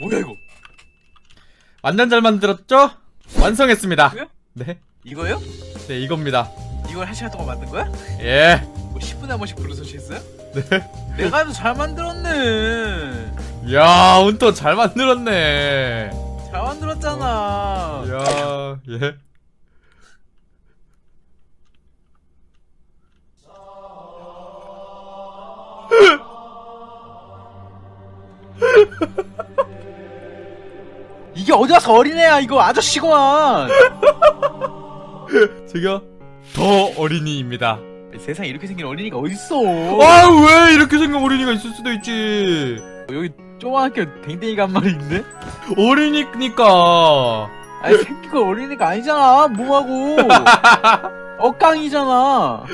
뭐야 이거? 완전 잘 만들었죠? 완성했습니다. 뭐야? 네, 이거요? 네 이겁니다. 이걸 한 시간 동안 만든 거야? 예. 뭐 10분에 한 번씩 불러 설치했어요? 네. 내가 해도 잘 만들었네. 야, 운터 잘 만들었네. 잘 만들었잖아. 야, 예. 이게 어디 가서 어린애야 이거 아저씨구만. 제가 더 어린이입니다. 세상에 이렇게 생긴 어린이가 어딨어? 아, 왜 이렇게 생긴 어린이가 있을 수도 있지. 여기 조그맣게 댕댕이가 한 마리 있네? 어린이니까. 아니 새끼가 어린이가 아니잖아 뭐하고 억강이잖아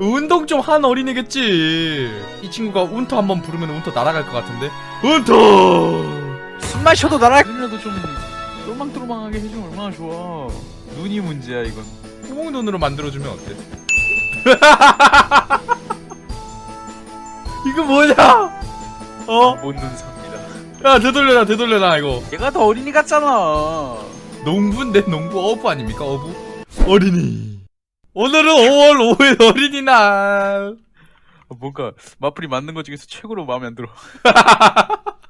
운동 좀 한 어린이겠지. 이 친구가 운터 한번 부르면 운터 날아갈 것 같은데. 운터! 숨 마셔도 날아 눈이라도 좀 똘망똘망하게 해주면 얼마나 좋아. 눈이 문제야 이건. 구멍 눈으로 만들어주면 어때? 이거 뭐냐? 어? 못는 삽니다. 야 되돌려라 되돌려라 이거. 얘가 더 어린이 같잖아. 농부인데 농부 어부 아닙니까 어부? 어린이. 오늘은 5월 5일 어린이날. 뭔가 마플이 만든 것 중에서 최고로 마음에 안 들어